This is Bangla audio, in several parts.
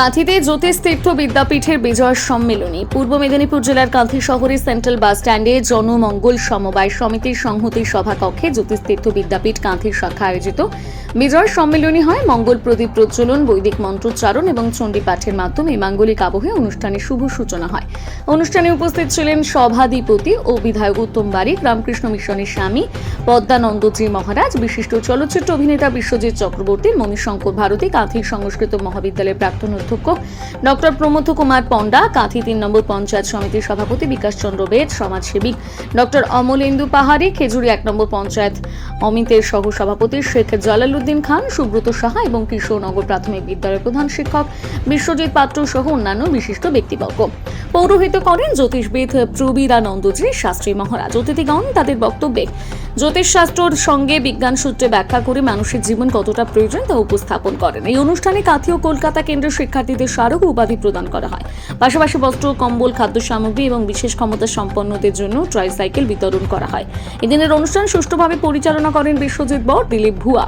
কাঁথিতে জ্যোতিষ তীর্থ বিদ্যাপীঠের বিজয় সম্মেলনী। পূর্ব মেদিনীপুর জেলার কাঁথি শহরের সেন্ট্রাল বাস স্ট্যান্ডে জনমঙ্গল সমবায় সমিতির সংহতি সভাকক্ষে জ্যোতিষ তীর্থ বিদ্যাপীঠ কাঁথির শাখা আয়োজিত। বিজয় সম্মেলনী হয় মঙ্গল প্রদীপ প্রজ্বলন, বৈদিক মন্ত্রোচ্চারণ এবং চণ্ডী পাঠের মাধ্যমে মাঙ্গলিক আবহে অনুষ্ঠানের শুভ সূচনা হয়। অনুষ্ঠানে উপস্থিত ছিলেন সভাধিপতি ও বিধায়ক উত্তম বারিক, রামকৃষ্ণ মিশনের স্বামী পদ্মানন্দজি মহারাজ, বিশিষ্ট চলচ্চিত্র অভিনেতা বিশ্বজিৎ চক্রবর্তী, মণিশঙ্কর ভারতী, কাঁথির সংস্কৃত মহাবিদ্যালয়ের প্রাক্তন অধ্যক্ষ ডক্টর প্রমথ কুমার পণ্ডা, কাঁথি তিন নম্বর পঞ্চায়েত সমিতির সভাপতি বিকাশ চন্দ্র বেদ সমাজসেবিক ডক্টর অমলেন্দু পাহাড়ি, খেজুরি এক নম্বর পঞ্চায়েত অমিতের সহ সভাপতি শেখ জালালউদ্দিন খান, সুব্রত সাহা এবং কিশোরনগর প্রাথমিক বিদ্যালয়ের প্রধান শিক্ষক বিশ্বজিৎ পাত্র সহ অন্যান্য বিশিষ্ট ব্যক্তিবর্গ। পৌরোহিত করেন জ্যোতিষবিদ প্রবীরানন্দজি শাস্ত্রী মহারাজ। অতিথিগণ, তাদের বক্তব্যে, জ্যোতিষশাস্ত্রর সঙ্গে বিজ্ঞান সূত্রে ব্যাখ্যা করে মানুষের জীবন কতটা প্রয়োজন তা উপস্থাপন করেন। এই অনুষ্ঠানে কাথি ও কলকাতা কেন্দ্রের শিক্ষার্থীদের স্মারক উপাধি প্রদান করা হয়। পাশাপাশি বস্ত্র, কম্বল, খাদ্য সামগ্রী এবং বিশেষ ক্ষমতা সম্পন্নদের জন্য ট্রাইসাইকেল বিতরণ করা হয়। এদিনের অনুষ্ঠান সুষ্ঠুভাবে পরিচালনা করেন বিশ্বজিৎ বর, দিলীপ ভুয়া।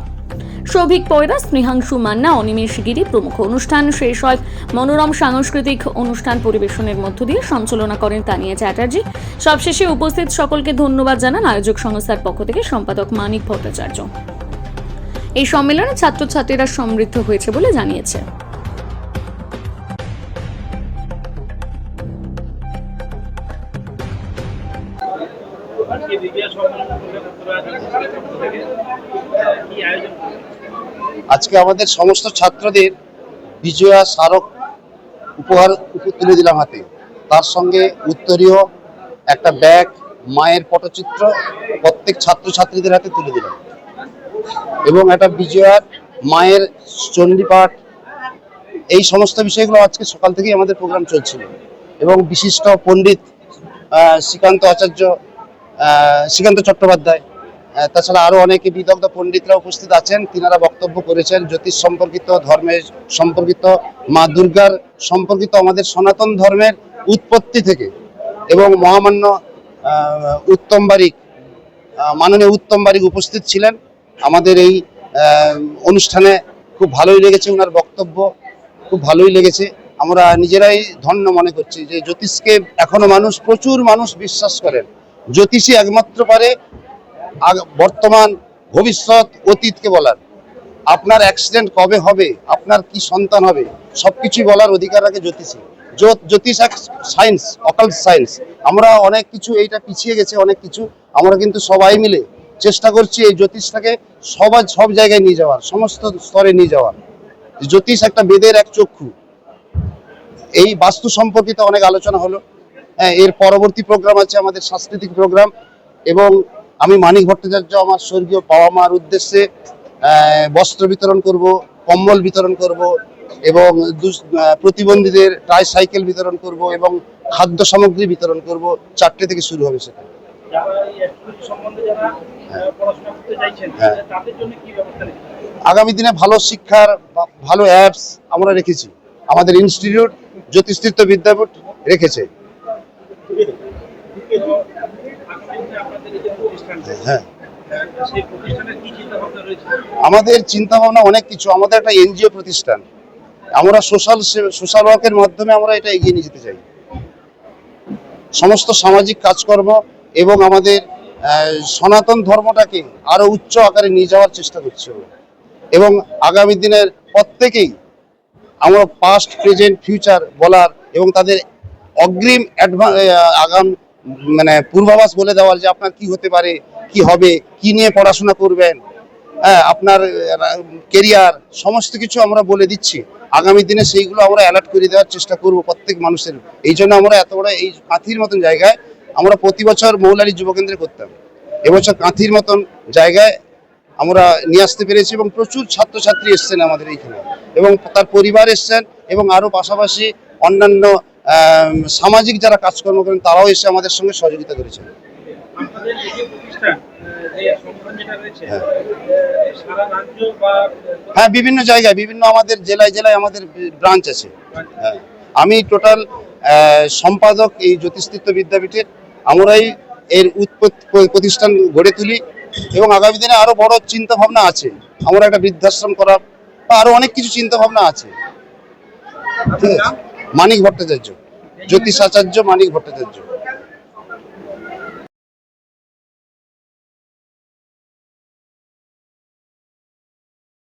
সৌভিক পয়রা স্নেহাংশু মান্না, অনিমেষ গিরি প্রমুখ অনুষ্ঠান শেষ হয়। মনোরম সাংস্কৃতিক অনুষ্ঠান পরিবেশনের মধ্য দিয়ে সঞ্চালনা করেন তানিয়া চ্যাটার্জি। সবশেষে উপস্থিত সকলকে ধন্যবাদ জানান আয়োজক সংস্থার পক্ষ থেকে সম্পাদক মানিক ভট্টাচার্য। এই সম্মেলনে ছাত্রছাত্রীরা সমৃদ্ধ হয়েছে বলে জানিয়েছে। আজকে আমাদের সমস্ত ছাত্রদের বিজয়া স্মারক উপহার উপ- তুলে দিলাম হাতে। তার সঙ্গে উত্তরীয় একটা ব্যাগ, মায়ের পটচিত্র প্রত্যেক ছাত্রছাত্রীদের হাতে তুলে দিলাম। এবং একটা বিজয়ার মায়ের চণ্ডীপাঠ, এই সমস্ত বিষয়গুলো আজকে সকাল থেকেই আমাদের প্রোগ্রাম চলছিল। এবং বিশিষ্ট পণ্ডিত শ্রীকান্ত আচার্য শ্রীকান্ত চট্টোপাধ্যায়। তাছাড়া আরও অনেকে বিদগ্ধ পণ্ডিতরা উপস্থিত আছেন, তিনারা বক্তব্য করেছেন, জ্যোতিষ সম্পর্কিত ধর্মের সম্পর্কিত, মা দুর্গার সম্পর্কিত আমাদের সনাতন ধর্মের উৎপত্তি থেকে এবং মহামান্য উত্তম বারিক মাননীয় উত্তম বারিক উপস্থিত ছিলেন। আমাদের এই অনুষ্ঠানে খুব ভালোই লেগেছে ওনার বক্তব্য, খুব ভালোই লেগেছে। আমরা নিজেরাই ধন্য মনে করছি যে জ্যোতিষকে এখনও মানুষ, প্রচুর মানুষ বিশ্বাস করেন। জ্যোতিষী একমাত্র পারে বর্তমান ভবিষ্যৎ অতীতকে বলার। আপনার অ্যাক্সিডেন্ট কবে হবে? আপনার কি সন্তান হবে? সব কিছুই বলার অধিকার রাখে জ্যোতিষী। জ্যোতিষ এক সায়েন্স অকাল সায়েন্স আমরা অনেক কিছু এইটা পিছিয়ে গেছে, অনেক কিছু। আমরা কিন্তু সবাই মিলে চেষ্টা করছি এই জ্যোতিষটাকে সবার সব জায়গায় নিয়ে যাওয়ার, সমস্ত স্তরে নিয়ে যাওয়ার। জ্যোতিষ একটা বেদের এক চক্ষু। এই বাস্তু সম্পর্কিত অনেক আলোচনা হলো। এর পরবর্তী প্রোগ্রাম আছে আমাদের সাংস্কৃতিক প্রোগ্রাম এবং আমি মানিক ভট্টাচার্য আমার স্বর্গীয় বাবা মার উদ্দেশ্যে বস্ত্র বিতরণ করব, কম্বল বিতরণ করব এবং প্রতিবন্ধীদের ট্রাই সাইকেল বিতরণ করব এবং খাদ্য সামগ্রী বিতরণ করব। চারটে থেকে শুরু হবে সেটা। হ্যাঁ। আগামী দিনে ভালো শিক্ষার ভালো অ্যাপস আমরা রেখেছি। আমাদের ইনস্টিটিউট জ্যোতিষতীর্থ বিদ্যাপীঠ রেখেছে তো আগামী দিনে আপনাদের এই যে প্রতিষ্ঠানটা হ্যাঁ। আমাদের চিন্তা ভাবনা অনেক কিছু। আমাদের একটা এনজিও প্রতিষ্ঠান। আমরা সোশ্যাল সোশ্যাল ওয়ার্কের মাধ্যমে আমরা এটা এগিয়ে নিয়ে যেতে চাই। সমস্ত সামাজিক কাজকর্ম এবং আমাদের সনাতন ধর্মটাকে আরও উচ্চ আকারে নিয়ে যাওয়ার চেষ্টা করছি আমরা। এবং আগামী দিনের প্রত্যেকেই আমরা পাস্ট প্রেজেন্ট ফিউচার বলার এবং তাদের অগ্রিম অ্যাডভান্স আগাম মানে পূর্বাভাস বলে দেওয়ার যে আপনার কি হতে পারে, কি হবে, কি নিয়ে পড়াশোনা করবেন হ্যাঁ আপনার কেরিয়ার সমস্ত কিছু আমরা বলে দিচ্ছি। আগামী দিনে সেইগুলো আমরা অ্যালার্ট করে দেওয়ার চেষ্টা করব প্রত্যেক মানুষের। এই জন্য আমরা এত বড় এই কাঁথির মতন জায়গায় আমরা প্রতি বছর মৌলারি যুবকেন্দ্রে করতাম এবছর কাঁথির মতন জায়গায় আমরা নিয়ে আসতে পেরেছি এবং প্রচুর ছাত্রছাত্রী এসছেন আমাদের এইখানে। এবং তার পরিবার এসছেন এবং আরও পাশাপাশি অন্যান্য সামাজিক যারা কাজকর্ম করেন, তারাও এসে আমাদের সঙ্গে সহযোগিতা করেছেন। হ্যাঁ। হ্যাঁ বিভিন্ন জায়গায়, বিভিন্ন আমাদের জেলায় জেলায় আমাদের ব্রাঞ্চ আছে। হ্যাঁ। আমি টোটাল সম্পাদক এই জ্যোতিষতীর্থ বিদ্যাপীঠের, আমরাই এর প্রতিষ্ঠান গড়ে তুলি এবং আগামী দিনে আরও বড় চিন্তা ভাবনা আছে। আমরা একটা বৃদ্ধাশ্রম করা বা আরও অনেক কিছু চিন্তা ভাবনা আছে। ঠিক আছে? মানিক ভট্টাচার্য জ্যোতিষ আচার্য মানিক ভট্টাচার্য।